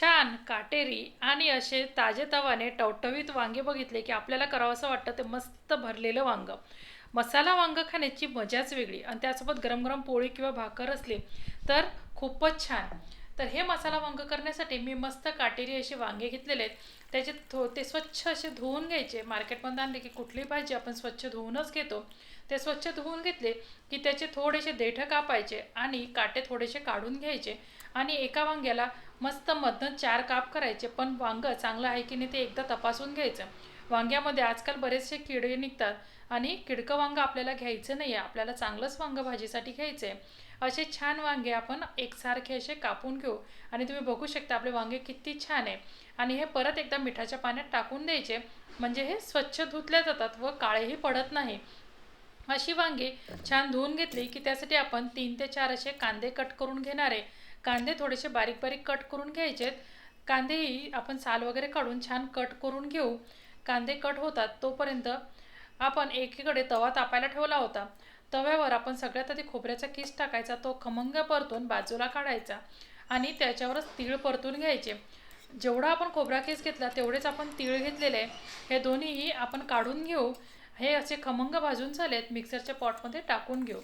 छान काटेरी आणि असे ताजेतवाने टवटवीत वांगे बघितले की आपल्याला करावंसं वाटतं ते मस्त भरलेलं वांगं. मसाला वांगं खाण्याची मजाच वेगळी आणि त्यासोबत गरम गरम पोळी किंवा भाकर असली तर खूपच छान. तर हे मसाला वांग करण्यासाठी मी मस्त काटेरी असे वांगे घेतलेले आहेत. त्याचे थो ते स्वच्छ असे धुवून घ्यायचे. मार्केटमधून आणले की कुठली भाजी आपण स्वच्छ धुवूनच घेतो. ते स्वच्छ धुवून घेतले की त्याचे थोडेसे देठं कापायचे आणि काटे थोडेसे काढून घ्यायचे आणि एका वांग्याला मस्त मधनं चार काप करायचे पण वांगं चांगलं आहे की नाही ते एकदा तपासून घ्यायचं. वांग्यामध्ये आजकाल बरेचसे किडे निघतात आणि किडकं वांगं आपल्याला घ्यायचं नाही आहे आपल्याला चांगलंच वांगं भाजीसाठी घ्यायचं आहे. असे छान वांगे आपण एकसारखे असे कापून घेऊ आणि तुम्ही बघू शकता आपले वांगे किती छान आहे. आणि हे परत एकदा मिठाच्या पाण्यात टाकून द्यायचे म्हणजे हे स्वच्छ धुतले जातात व काळेही पडत नाही. अशी वांगी छान धुवून घेतली की त्यासाठी आपण तीन ते चार असे कांदे कट करून घेणार आहे. कांदे थोडेसे बारीक बारीक कट करून घ्यायचेत. कांदेही आपण साल वगैरे काढून छान कट करून घेऊ. कांदे कट होतात तोपर्यंत आपण एकीकडे तवा तापायला ठेवला होता. तव्यावर आपण सगळ्यात आधी खोबऱ्याचा किस टाकायचा तो खमंग परतून बाजूला काढायचा आणि त्याच्यावरच तीळ परतून घ्यायचे. जेवढा आपण खोबरा केस घेतला तेवढेच आपण तीळ घेतलेले. हे दोन्हीही आपण काढून घेऊ. हे असे खमंग भाजून झालेत. मिक्सरच्या पॉटमध्ये टाकून घेऊ.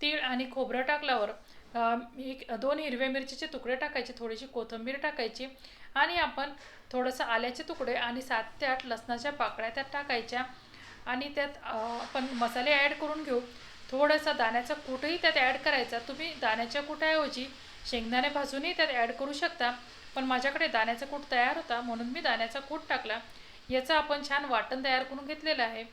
तीळ आणि खोबरं टाकल्यावर एक दोन हिरव्या मिरचीचे तुकडे टाकायचे थोडीशी कोथिंबीर टाकायची आणि आपण थोडंसं आल्याचे तुकडे आणि सात ते आठ लसणाच्या पाकळ्या त्यात टाकायच्या आणि त्यात आपण मसाले ॲड करून घेऊ. थोडंसं दाण्याचा कूटही त्यात ॲड करायचा. तुम्ही दाण्याच्या कुटाऐवजी शेंगदाणे भाजूनही त्यात ॲड करू शकता. पण माझ्याकडे दाण्याचा कूट तयार होता म्हणून मी दाण्याचा कूट टाकला. याचं आपण छान वाटण तयार करून घेतलेलं आहे.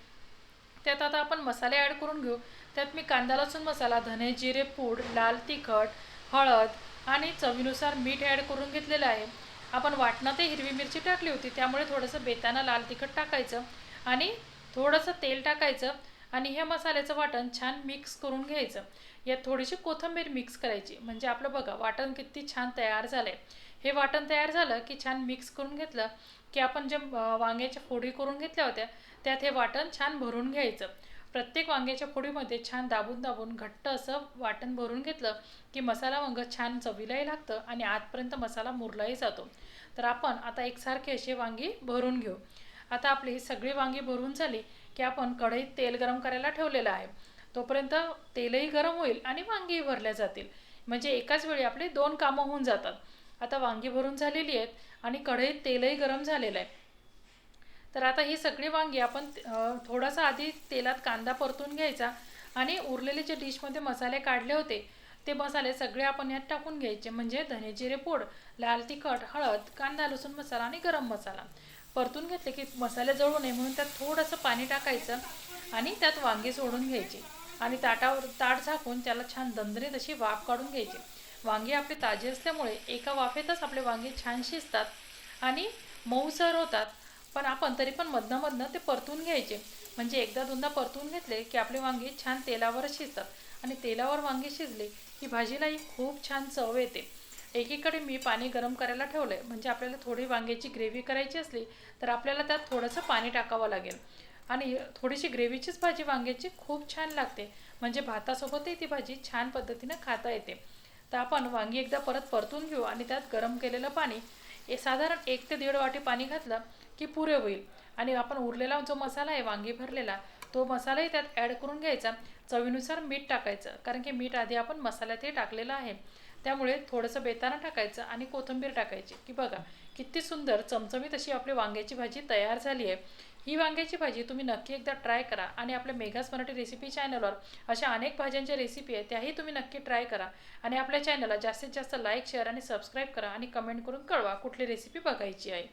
त्यात आता आपण मसाले ॲड करून घेऊ. त्यात मी कांदा लसूण मसाला धने जिरे पूड लाल तिखट हळद आणि चवीनुसार मीठ ॲड करून घेतलेलं आहे. आपण वाटणातही हिरवी मिरची टाकली होती त्यामुळे थोडंसं बेताना लाल तिखट टाकायचं आणि थोडंसं तेल टाकायचं आणि हे मसाल्याचं वाटण छान मिक्स करून घ्यायचं. यात थोडीशी कोथिंबीर मिक्स करायची. म्हणजे आपलं बघा वाटण किती छान तयार झालं आहे हे वाटण तयार झालं की छान मिक्स करून घेतलं की आपण जे वांग्याच्या फोडी करून घेतल्या होत्या त्यात हे वाटण छान भरून घ्यायचं. प्रत्येक वांग्याच्या फोडीमध्ये छान दाबून दाबून घट्ट असं वाटण भरून घेतलं की मसाला वांग छान चवीलाही लागतं आणि आतपर्यंत मसाला मुरलाही जातो. तर आपण आता एकसारखे असे वांगी भरून घेऊ. आता आपली सगळी वांगी भरून झाली की आपण कढईत तेल गरम करायला ठेवलेलं आहे. तोपर्यंत तेलही गरम होईल आणि वांगीही भरल्या जातील. म्हणजे एकाच वेळी आपले दोन कामं होऊन जातात. आता वांगी भरून झालेली आहेत आणि कढईत तेलही गरम झालेलं आहे. तर आता ही सगळी वांगी आपण थोडासा आधी तेलात कांदा परतून घ्यायचा आणि उरलेले जे डिशमध्ये मसाले काढले होते ते मसाले सगळे आपण यात टाकून घ्यायचे. म्हणजे धने जिरे पूड लाल तिखट हळद कांदा लसूण मसाला आणि गरम मसाला. परतून घेतले की मसाले जळू नये म्हणून त्यात थोडंसं पाणी टाकायचं आणि त्यात वांगी सोडून घ्यायची. आणि ताटावर ताट झाकून त्याला छान दंदरीत अशी वाफ काढून घ्यायची. वांगे आपले ताजे असल्यामुळे एका वाफेतच आपले वांगे छान शिजतात आणि मऊसर होतात. पण आपण तरी पण मधनं ते परतून घ्यायचे. म्हणजे एकदा दोनदा परतून घेतले की आपले वांगे छान तेलावरच शिजतात. आणि तेलावर वांगे शिजले की भाजीलाही खूप छान चव येते. एकीकडे मी पाणी गरम करायला ठेवलं आहे म्हणजे आपल्याला थोडी वांग्याची ग्रेव्ही करायची असली तर आपल्याला त्यात थोडंसं पाणी टाकावं लागेल. आणि थोडीशी ग्रेव्हीचीच भाजी वांग्याची खूप छान लागते. म्हणजे भातासोबतही ती भाजी छान पद्धतीनं खाता येते. तर आपण वांगी एकदा परत परतून घेऊ आणि त्यात गरम केलेलं पाणी हे साधारण एक ते दीड वाटी पाणी घातलं की पुरे होईल. आणि आपण उरलेला जो मसाला आहे वांगी भरलेला तो मसालाही त्यात ॲड करून घ्यायचा. चवीनुसार मीठ टाकायचं कारण की मीठ आधी आपण मसाल्यातही टाकलेलं आहे. त्यामुळे थोडंसं बेताना टाकायचं आणि कोथिंबीर टाकायची. की बघा किती सुंदर चमचमीत अशी आपली वांग्याची भाजी तयार झाली आहे. ही वांग्याची भाजी तुम्ही नक्की एकदा ट्राय करा आणि आपल्या मेघास मराठी रेसिपी चॅनलवर अशा अनेक भाज्यांच्या रेसिपी आहेत त्याही तुम्ही नक्की ट्राय करा. आणि आपल्या चॅनलला जास्तीत जास्त लाईक शेअर आणि सबस्क्राईब करा आणि कमेंट करून कळवा कुठली रेसिपी बघायची आहे.